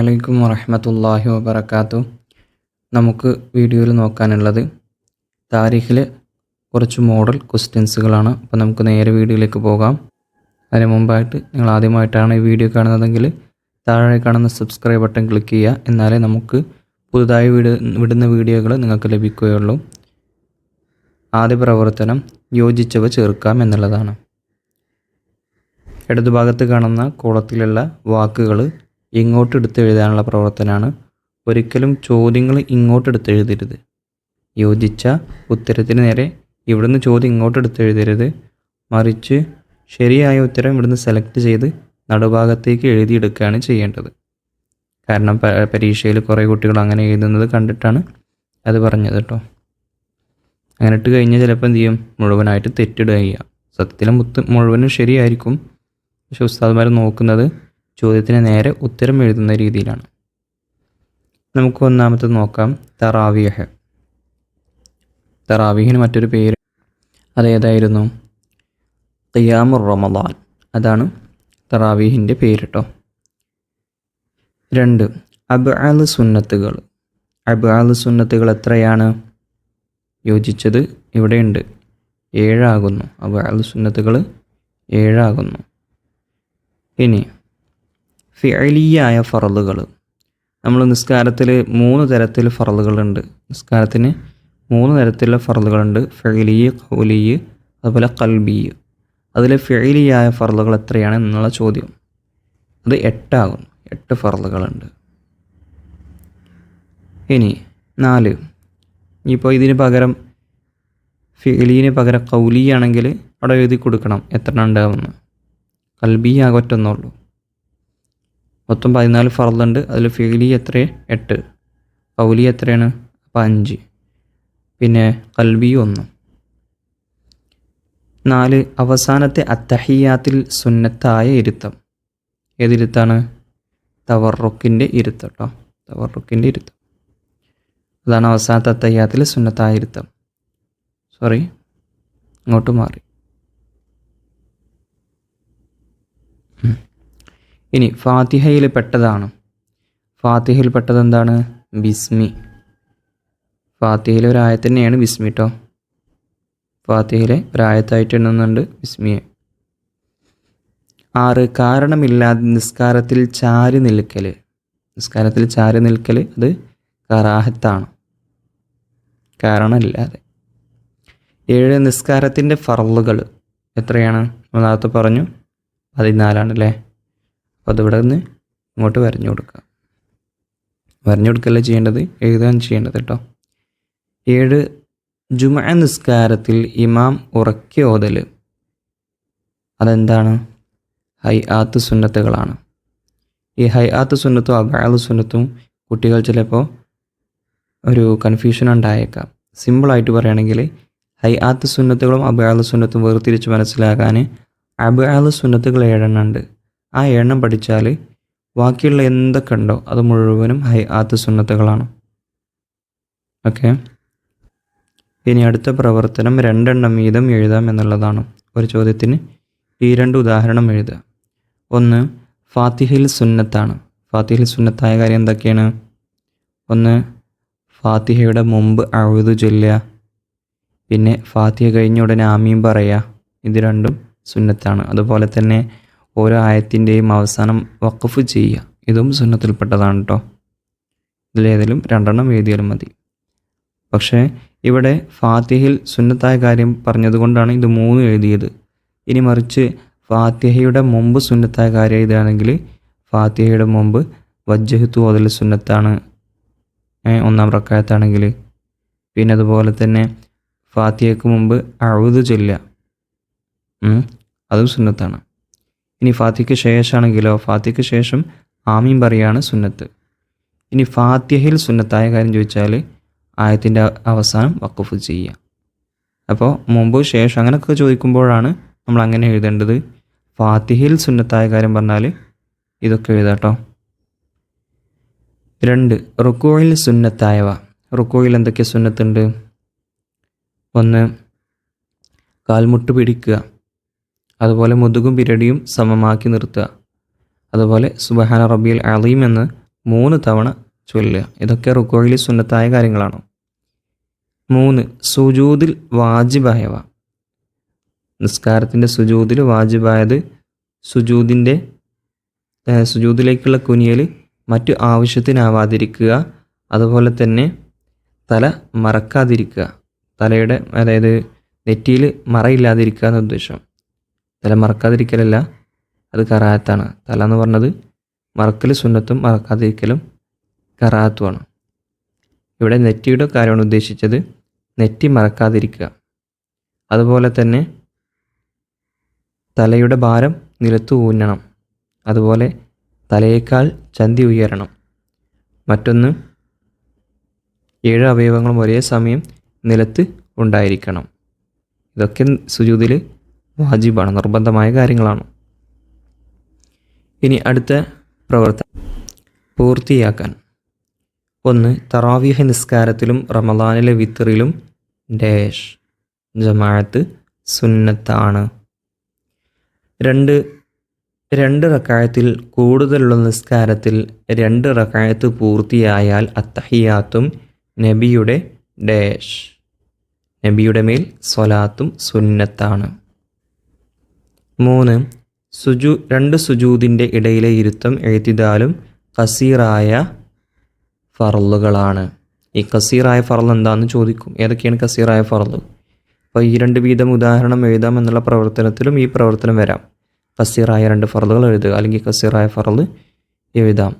വലൈക്കും വറഹമത്തല്ലാഹി വബർക്കാത്തു നമുക്ക് വീഡിയോയിൽ നോക്കാനുള്ളത് താരിഖിലെ കുറച്ച് മോഡൽ ക്വസ്റ്റ്യൻസുകളാണ്. അപ്പോൾ നമുക്ക് നേരെ വീഡിയോയിലേക്ക് പോകാം. അതിന് മുമ്പായിട്ട് നിങ്ങൾ ആദ്യമായിട്ടാണ് ഈ വീഡിയോ കാണുന്നതെങ്കിൽ താഴെ കാണുന്ന സബ്സ്ക്രൈബ് ബട്ടൺ ക്ലിക്ക് ചെയ്യുക. എന്നാലേ നമുക്ക് പുതുതായി വിട വിടുന്ന വീഡിയോകൾ നിങ്ങൾക്ക് ലഭിക്കുകയുള്ളൂ. ആദ്യ പ്രവർത്തനം യോജിച്ചവ ചേർക്കാം എന്നുള്ളതാണ്. ഇടതുഭാഗത്ത് കാണുന്ന കോളത്തിലുള്ള വാക്കുകൾ ഇങ്ങോട്ട് എടുത്ത് എഴുതാനുള്ള പ്രവർത്തനമാണ് ഒരിക്കലും ചോദ്യങ്ങൾ ഇങ്ങോട്ട് എടുത്ത് എഴുതരുത് യോജിച്ച ഉത്തരത്തിന് നേരെ ഇവിടുന്ന് ചോദ്യം ഇങ്ങോട്ട് എടുത്ത് എഴുതരുത് മറിച്ച് ശരിയായ ഉത്തരം ഇവിടുന്ന് സെലക്ട് ചെയ്ത് നടുഭാഗത്തേക്ക് എഴുതിയെടുക്കുകയാണ് ചെയ്യേണ്ടത്. കാരണം പരീക്ഷയിൽ കുറേ കുട്ടികൾ അങ്ങനെ എഴുതുന്നത് കണ്ടിട്ടാണ് അത് പറഞ്ഞത് കേട്ടോ അങ്ങനെ ഇട്ട് കഴിഞ്ഞാൽ ചിലപ്പോൾ എന്ത് ചെയ്യും? മുഴുവനായിട്ട് തെറ്റിടുക ചെയ്യുക സത്യത്തിൽ മുത്ത് മുഴുവനും ശരിയായിരിക്കും. പക്ഷെ ഉസ്താദ്മാർ നോക്കുന്നത് ചോദ്യത്തിന് നേരെ ഉത്തരം എഴുതുന്ന രീതിയിലാണ്. നമുക്ക് ഒന്നാമത്തെ നോക്കാം. തറാവിയഹ് തറാവിഹിന് മറ്റൊരു പേര് അതേതായിരുന്നു? ഖിയാമുർ റമദാൻ. അതാണ് തറാവീഹിന്റെ പേര് കേട്ടോ രണ്ട് അബ്ആൽ സുന്നത്തുകൾ. അബ്ആൽ സുന്നത്തുകൾ എത്രയാണ്? യോജിച്ചത് ഇവിടെയുണ്ട്. ഏഴാകുന്നു. അബ്ആൽ സുന്നത്തുകൾ ഏഴാകുന്നു. ഇനി ഫിഅലിയായ ഫറലുകൾ നമ്മൾ നിസ്കാരത്തിൽ മൂന്ന് തരത്തിൽ ഫറലുകളുണ്ട് നിസ്കാരത്തിന് മൂന്ന് തരത്തിലുള്ള ഫറലുകളുണ്ട് ഫെയിലി കൗലി അതുപോലെ കൽബി അതിൽ ഫെയിലിയായ ഫറലുകൾ എത്രയാണ് എന്നുള്ള ചോദ്യം. അത് എട്ടാകും. എട്ട് ഫറലുകളുണ്ട് ഇനി നാല്. ഇപ്പോൾ ഇതിന് പകരം ഫിലീന് പകരം കൗലിയാണെങ്കിൽ അവിടെ എഴുതി കൊടുക്കണം എത്ര ഉണ്ടാവുമെന്ന്. കൽബി മൊത്തം പതിനാല് ഫറലുണ്ട് അതിൽ ഫീലി എത്ര? എട്ട്. കൗലി എത്രയാണ്? അപ്പം അഞ്ച്. പിന്നെ കൽബി ഒന്ന്. നാല് അവസാനത്തെ അത്തഹിയാത്തിൽ സുന്നത്തായ ഇരുത്തം. ഏതിരുത്താണ് തവർറുക്കിന്റെ ഇരുത്തം കേട്ടോ തവർറുക്കിന്റെ ഇരുത്തം. അതാണ് അവസാനത്തെ അത്തഹിയാത്തിൽ സുന്നത്തായ ഇരുത്തം. സോറി അങ്ങോട്ട് മാറി. ഇനി ഫാത്തിഹയിൽ പെട്ടതാണ്. ഫാത്തിഹയിൽ പെട്ടത് എന്താണ്? ബിസ്മി. ഫാത്തിഹയിലെ ഒരായത്ത് തന്നെയാണ് ബിസ്മി കേട്ടോ ഫാത്തിഹയിലെ ഒരായത്തായിട്ട് എണ്ണുന്നുണ്ട് ബിസ്മിയെ. ആറ് കാരണമില്ലാതെ നിസ്കാരത്തിൽ ചാരി നിൽക്കൽ നിസ്കാരത്തിൽ ചാരി നിൽക്കൽ അത് കറാഹത്താണ്. കാരണമില്ലാതെ. ഏഴ് നിസ്കാരത്തിന്റെ ഫറലുകൾ എത്രയാണ്? ഒന്നാമത്തെ പറഞ്ഞു. പതിനാലാണ് അല്ലേ അതിവിടെ നിന്ന് ഇങ്ങോട്ട് വരഞ്ഞു കൊടുക്കുക. വരഞ്ഞു കൊടുക്കല്ലേ ചെയ്യേണ്ടത്? എഴുതാൻ ചെയ്യേണ്ടത് കേട്ടോ. ഏഴ് ജുമ നിസ്കാരത്തിൽ ഇമാം ഉറക്കി ഓതൽ അതെന്താണ്? ഹൈ ആത്ത് സുന്നത്തുകളാണ്. ഈ ഹൈ ആത്ത് സുന്നത്തും അബാദ് സുന്നത്തും കുട്ടികൾ ചിലപ്പോൾ ഒരു കൺഫ്യൂഷൻ ഉണ്ടായേക്കാം. സിമ്പിളായിട്ട് പറയുകയാണെങ്കിൽ ഹൈ ആത്ത് സുന്നത്തുകളും അബാദ് സുന്നത്തും വേർതിരിച്ച് മനസ്സിലാക്കാൻ അബാദ് സുന്നത്തുകൾ ഏഴെണ്ണം ഉണ്ട്. ആ എണ്ണം പഠിച്ചാൽ ബാക്കിയുള്ള എന്തൊക്കെ ഉണ്ടോ അത് മുഴുവനും ഹൈ ആത്ത് സുന്നത്തുകളാണ്. ഓക്കെ? ഇനി അടുത്ത പ്രവർത്തനം രണ്ടെണ്ണം വീതം എഴുതാം എന്നുള്ളതാണ്. ഒരു ചോദ്യത്തിന് ഈ രണ്ട് ഉദാഹരണം എഴുതുക. ഒന്ന് ഫാത്തിഹിൽ സുന്നത്താണ്. ഫാത്തിഹിൽ സുന്നത്തായ കാര്യം എന്തൊക്കെയാണ്? ഒന്ന് ഫാത്തിഹയുടെ മുമ്പ് അഴുതു ചൊല്ലുക. പിന്നെ ഫാത്തിഹ കഴിഞ്ഞ ഉടനെ ആമീൻ പറയുക. ഇത് രണ്ടും സുന്നത്താണ്. അതുപോലെ തന്നെ ഓരോ ആയത്തിന്റെയും അവസാനം വഖഫ് ചെയ്യുക. ഇതും സുന്നത്തിൽപ്പെട്ടതാണ് കേട്ടോ ഇതിലേതെങ്കിലും രണ്ടെണ്ണം എഴുതിയാലും മതി. പക്ഷേ ഇവിടെ ഫാത്തിഹയിൽ സുന്നത്തായ കാര്യം പറഞ്ഞതുകൊണ്ടാണ് ഇത് മൂന്ന് എഴുതിയത്. ഇനി മറിച്ച് ഫാത്തിഹയുടെ മുമ്പ് സുന്നത്തായ കാര്യം എഴുതുകയാണെങ്കിൽ ഫാത്തിഹയുടെ മുമ്പ് വജ്ജഹത്തു ഓതൽ സുന്നത്താണ് ഒന്നാം റക്കായത്താണെങ്കിൽ. പിന്നെ അതുപോലെ തന്നെ ഫാത്തിഹയ്ക്ക് മുമ്പ് അഴുത് ചൊല്ലുക. അതും സുന്നത്താണ്. ഇനി ഫാത്തിക്ക് ശേഷമാണെങ്കിലോ ഫാത്തിക്ക് ശേഷം ആമീൻ പറയാണ് സുന്നത്ത്. ഇനി ഫാത്തിഹയിൽ സുന്നത്തായ കാര്യം ചോദിച്ചാൽ ആയത്തിന്റെ അവസാനം വക്കഫ് ചെയ്യുക. അപ്പോൾ മുമ്പ് ശേഷം അങ്ങനെയൊക്കെ ചോദിക്കുമ്പോഴാണ് നമ്മൾ അങ്ങനെ എഴുതേണ്ടത്. ഫാത്തിഹിൽ സുന്നത്തായ കാര്യം പറഞ്ഞാൽ ഇതൊക്കെ എഴുതാട്ടോ രണ്ട് റുക്കോയിൽ സുന്നത്തായവ. റുക്കോയിൽ എന്തൊക്കെ സുന്നത്തുണ്ട്? ഒന്ന് കാൽമുട്ട് പിടിക്കുക. അതുപോലെ മുതുകും പിരടിയും സമമാക്കി നിർത്തുക. അതുപോലെ സുബഹാന റബിയൽ അലീം എന്ന് മൂന്ന് തവണ ചൊല്ലുക. ഇതൊക്കെ റുക്കോയിലെ സുന്നത്തായ കാര്യങ്ങളാണ്. മൂന്ന് സുജൂതിൽ വാജിബായവ. നിസ്കാരത്തിന്റെ സുജൂതിൽ വാജിബായത് സുജൂതിന്റെ സുജൂതിലേക്കുള്ള കുനിയൽ മറ്റു ആവശ്യത്തിനാവാതിരിക്കുക. അതുപോലെ തന്നെ തല മറക്കാതിരിക്കുക. തലയുടെ അതായത് നെറ്റിയിൽ മറയില്ലാതിരിക്കുക എന്ന ഉദ്ദേശം. തല മറക്കാതിരിക്കലല്ല. അത് കറാത്താണ് തല എന്ന് പറഞ്ഞത് മറക്കൽ സുന്നത്തും മറക്കാതിരിക്കലും കറാത്തുമാണ് ഇവിടെ നെറ്റിയുടെ കാര്യമാണ് ഉദ്ദേശിച്ചത്. നെറ്റി മറക്കാതിരിക്കുക. അതുപോലെ തന്നെ തലയുടെ ഭാരം നിലത്ത് ഊന്നണം. അതുപോലെ തലയേക്കാൾ ചന്തി ഉയരണം. മറ്റൊന്ന് ഏഴ് അവയവങ്ങളും ഒരേ സമയം നിലത്ത് ഉണ്ടായിരിക്കണം. ഇതൊക്കെ സുജൂതിൽ വാജിബാണ് നിർബന്ധമായ കാര്യങ്ങളാണ്. ഇനി അടുത്ത പ്രവർത്തനം. പൂർത്തിയാക്കാൻ. ഒന്ന് തറാവീഹ നിസ്കാരത്തിലും റമദാനിലെ വിത്തറിലും ഡേഷ് ജമാഅത്ത് സുന്നത്താണ്. രണ്ട് രണ്ട് റക്കായത്തിൽ കൂടുതലുള്ള നിസ്കാരത്തിൽ രണ്ട് റക്കായത്ത് പൂർത്തിയായാൽ അത്തഹിയാത്തും നബിയുടെ ഡേഷ്. നബിയുടെ മേൽ സ്വലാത്തും സുന്നത്താണ്. മൂന്ന് സുജു രണ്ട് സുജൂതിന്റെ ഇടയിലെ ഇരുത്തം എഴുത്തിതാലും കസീറായ ഫറലുകളാണ്. ഈ കസീറായ ഫറൽ എന്താണെന്ന് ചോദിക്കും. ഏതൊക്കെയാണ് കസീറായ ഫറൽ? അപ്പോൾ ഈ രണ്ട് വീതം ഉദാഹരണം എഴുതാം എന്നുള്ള പ്രവർത്തനത്തിലും ഈ പ്രവർത്തനം വരാം. കസീറായ രണ്ട് ഫറലുകൾ എഴുതുക അല്ലെങ്കിൽ കസീറായ ഫറൽ എഴുതാം.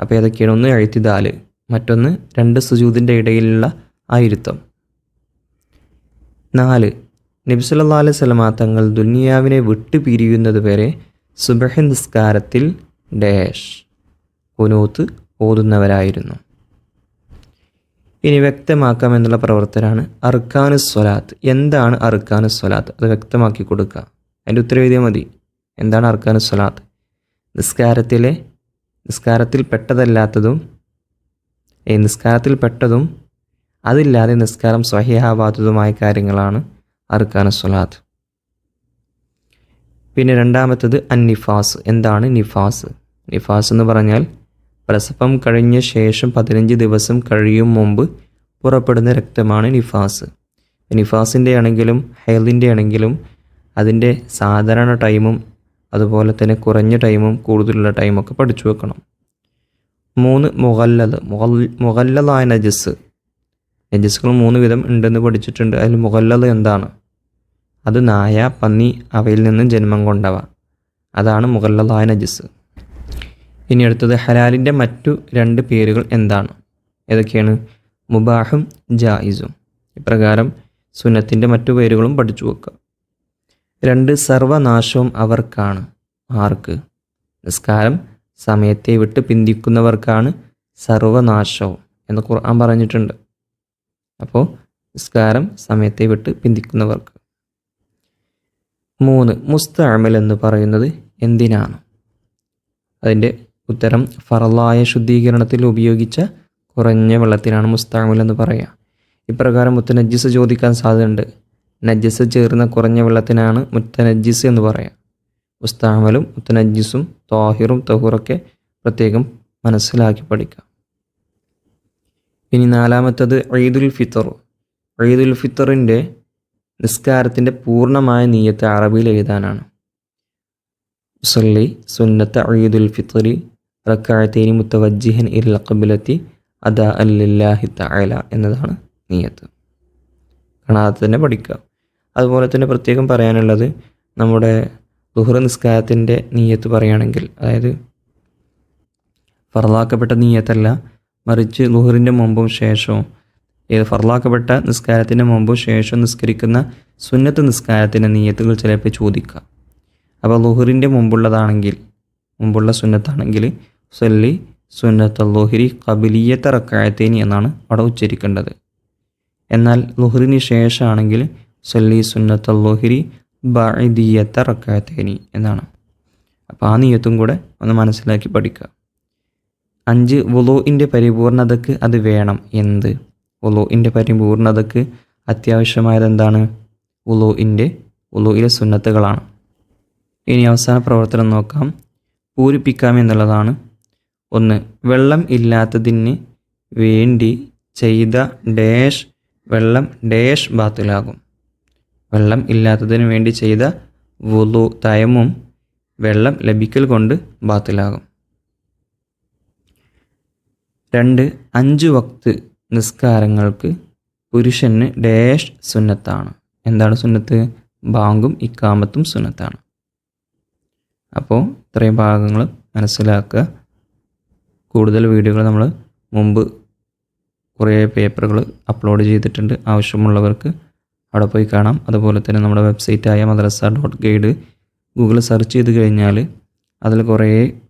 അപ്പോൾ ഏതൊക്കെയാണ്? ഒന്ന് എഴുത്തിദാൽ മറ്റൊന്ന് രണ്ട് സുജൂതിന്റെ ഇടയിലുള്ള ആ ഇരുത്തം. നാല് നബി സല്ലല്ലാഹു അലൈഹി തങ്ങൾ ദുനിയാവിനെ വിട്ടു പിരിയുന്നത് വരെ സുബഹ നിസ്കാരത്തിൽ ഡാഷ് കുനൂത്ത് ഓതുന്നവരായിരുന്നു. ഇനി വ്യക്തമാക്കാം എന്നുള്ള പ്രവർത്തനമാണ് അർക്കാനു സ്വലാത്ത്. എന്താണ് അർക്കാനു സ്വലാത്ത്? അത് വ്യക്തമാക്കി കൊടുക്കുക അതിന്റെ ഉത്തരം മതി. എന്താണ് അർക്കാനു സ്വലാത്ത്? നിസ്കാരത്തിലെ നിസ്കാരത്തിൽ പെട്ടതല്ലാത്തതും ഈ നിസ്കാരത്തിൽ പെട്ടതും അതില്ലാതെ നിസ്കാരം സ്വഹിയാവാത്തതുമായ കാര്യങ്ങളാണ് അർക്കാന സ്വലാത്ത്. പിന്നെ രണ്ടാമത്തത് അന്നിഫാസ്. എന്താണ് നിഫാസ്? നിഫാസ് എന്ന് പറഞ്ഞാൽ പ്രസവം കഴിഞ്ഞ ശേഷം പതിനഞ്ച് ദിവസം കഴിയും മുമ്പ് പുറപ്പെടുന്ന രക്തമാണ് നിഫാസ്. നിഫാസിന്റെ ആണെങ്കിലും ഹെയലിന്റെ ആണെങ്കിലും അതിന്റെ സാധാരണ ടൈമും അതുപോലെ തന്നെ കുറഞ്ഞ ടൈമും കൂടുതലുള്ള ടൈമൊക്കെ പഠിച്ചു വെക്കണം. മൂന്ന് മുഗല്ലത് മുഗൽ മുഗല്ലതായ നജസ്. നജസ്സുകൾ മൂന്ന് വിധം ഉണ്ടെന്ന് പഠിച്ചിട്ടുണ്ട്. അതിൽ മുഗല്ലത് എന്താണ്? അത് നായ പന്നി അവയിൽ നിന്നും ജന്മം കൊണ്ടവ. അതാണ് മുഗല്ലതായ നജസ്. ഇനി അടുത്തത് ഹലാലിന്റെ മറ്റു രണ്ട് പേരുകൾ എന്താണ്? ഏതൊക്കെയാണ്? മുബാഹും ജായിസും. ഇപ്രകാരം സുന്നത്തിന്റെ മറ്റു പേരുകളും പഠിച്ചു വെക്കുക രണ്ട് സർവനാശവും അവർക്കാണ്. ആർക്ക്? നിസ്കാരം സമയത്തെ വിട്ട് പിന്തിക്കുന്നവർക്കാണ് സർവനാശവും എന്ന് ഖുർആൻ പറഞ്ഞിട്ടുണ്ട്. അപ്പോൾ നിസ്കാരം സമയത്തെ വിട്ട് പിന്തിക്കുന്നവർക്ക്. മൂന്ന് മുസ്തഅമൽ എന്ന് പറയുന്നത് എന്തിനാണ്? അതിന്റെ ഉത്തരം ഫറലായ ശുദ്ധീകരണത്തിൽ ഉപയോഗിച്ച കുറഞ്ഞ വെള്ളത്തിനാണ് മുസ്തഅമൽ എന്ന് പറയുക. ഇപ്രകാരം മുത്തനജ്ജിസ് ചോദിക്കാൻ സാധ്യതയുണ്ട്. നജ്ജസ് ചേർന്ന കുറഞ്ഞ വെള്ളത്തിനാണ് മുത്തനജ്ജിസ് എന്ന് പറയാം മുസ്താമലും മുത്തനജ്ജിസും താഹിറും തഹൂറൊക്കെ പ്രത്യേകം മനസ്സിലാക്കി പഠിക്കാം. ഇനി നാലാമത്തത് ഈദുൽ ഫിത്തർ. ഈദുൽ ഫിത്തറിന്റെ നിസ്കാരത്തിന്റെ പൂർണമായ നീയത്ത് അറബിയിൽ എഴുതാനാണ്. മുസല്ലി സുന്നത്ത് അയ്യദുൽ ഫിത്തറി റക്കാഴത്തേനി മുത്തവജ്ജിഹൻ ഇൽ അക്കബിലത്തി അദ അല്ലാഹി തആല എന്നതാണ് നീയത്ത്. കാണാതെ തന്നെ പഠിക്കുക. അതുപോലെ തന്നെ പ്രത്യേകം പറയാനുള്ളത് നമ്മുടെ ദുഹ്റ നിസ്കാരത്തിന്റെ നീയത്ത് പറയുകയാണെങ്കിൽ അതായത് ഫർലാക്കപ്പെട്ട നീയത്തല്ല മറിച്ച് ദുഹറിന്റെ മുമ്പും ശേഷവും ഏത് ഫർലാക്കപ്പെട്ട നിസ്കാരത്തിന് മുമ്പും ശേഷം നിസ്കരിക്കുന്ന സുന്നത്ത് നിസ്കാരത്തിന്റെ നീയത്തുകൾ ചിലപ്പോൾ ചോദിക്കാം അപ്പോൾ ലുഹറിന്റെ മുമ്പുള്ളതാണെങ്കിൽ മുമ്പുള്ള സുന്നത്താണെങ്കിൽ സല്ലി സുന്നത്ത് ലുഹരി കബിലിയത്ത റക്കായത്തേനി എന്നാണ് അവിടെ ഉച്ചരിക്കേണ്ടത്. എന്നാൽ ലുഹറിന് ശേഷമാണെങ്കിൽ സല്ലി സുന്നത്ത് ലുഹരി ബഅദിയത്ത റക്കായത്തേനി എന്നാണ്. അപ്പോൾ ആ നീയത്തും കൂടെ ഒന്ന് മനസ്സിലാക്കി പഠിക്കുക. അഞ്ച് വുളുവിന്റെ പരിപൂർണതയ്ക്ക് അത് വേണം. എന്ത്? വുളുവിന്റെ പരിപൂർണതക്ക് അത്യാവശ്യമായത് എന്താണ്? വുളുവിന്റെ വുളുയിലെ സുന്നത്തുകളാണ്. ഇനി അവസാന പ്രവർത്തനം നോക്കാം. പൂരിപ്പിക്കാം എന്നുള്ളതാണ്. ഒന്ന് വെള്ളം ഇല്ലാത്തതിന് വേണ്ടി ചെയ്ത ഡാഷ് വെള്ളം ഡാഷ് ബാത്തിലാകും. വെള്ളം ഇല്ലാത്തതിന് വേണ്ടി ചെയ്ത വുളു തയമും വെള്ളം ലഭിക്കൽ കൊണ്ട് ബാത്തിലാകും. രണ്ട് അഞ്ച് വക്ത് നിസ്കാരങ്ങൾക്ക് പുരുഷന് ഡേഷ് സുന്നത്താണ്. എന്താണ് സുന്നത്ത്? ബാങ്കും ഇക്കാമത്തും സുന്നത്താണ്. അപ്പോൾ ഇത്രയും ഭാഗങ്ങൾ മനസ്സിലാക്കുക. കൂടുതൽ വീഡിയോകൾ നമ്മൾ മുമ്പ് കുറേ പേപ്പറുകൾ അപ്ലോഡ് ചെയ്തിട്ടുണ്ട്. ആവശ്യമുള്ളവർക്ക് അവിടെ പോയി കാണാം. അതുപോലെ തന്നെ നമ്മുടെ വെബ്സൈറ്റായ Madrasa dot guide Google search ചെയ്ത് കഴിഞ്ഞാൽ അതിൽ കുറേ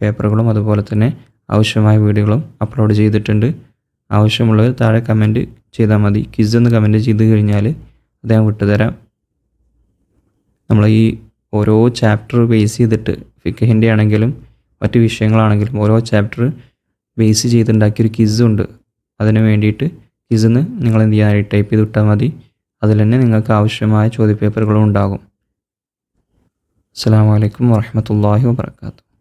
പേപ്പറുകളും അതുപോലെ തന്നെ ആവശ്യമായ വീഡിയോകളും അപ്ലോഡ് ചെയ്തിട്ടുണ്ട്. ആവശ്യമുള്ളവർ താഴെ കമന്റ് ചെയ്താൽ മതി. കിസ് എന്ന് കമന്റ് ചെയ്ത് കഴിഞ്ഞാൽ അത് ഞാൻ വിട്ടുതരാം. നമ്മൾ ഈ ഓരോ ചാപ്റ്റർ ബേസ് ചെയ്തിട്ട് ഫിക്കഹിന്റെ ആണെങ്കിലും മറ്റ് വിഷയങ്ങളാണെങ്കിലും ഓരോ ചാപ്റ്റർ ബേസ് ചെയ്തുണ്ടാക്കിയൊരു ഉണ്ട്. അതിന് വേണ്ടിയിട്ട് കിസ്ന്ന് നിങ്ങൾ എന്ത് ചെയ്യാൻ ടൈപ്പ് ചെയ്ത് വിട്ടാൽ മതി. അതിൽ തന്നെ നിങ്ങൾക്ക് ആവശ്യമായ ചോദ്യപേപ്പറുകളും ഉണ്ടാകും. അസ്സാം വലൈക്കും വാഹമത്തല്ലാഹി വാബർക്കാത്തു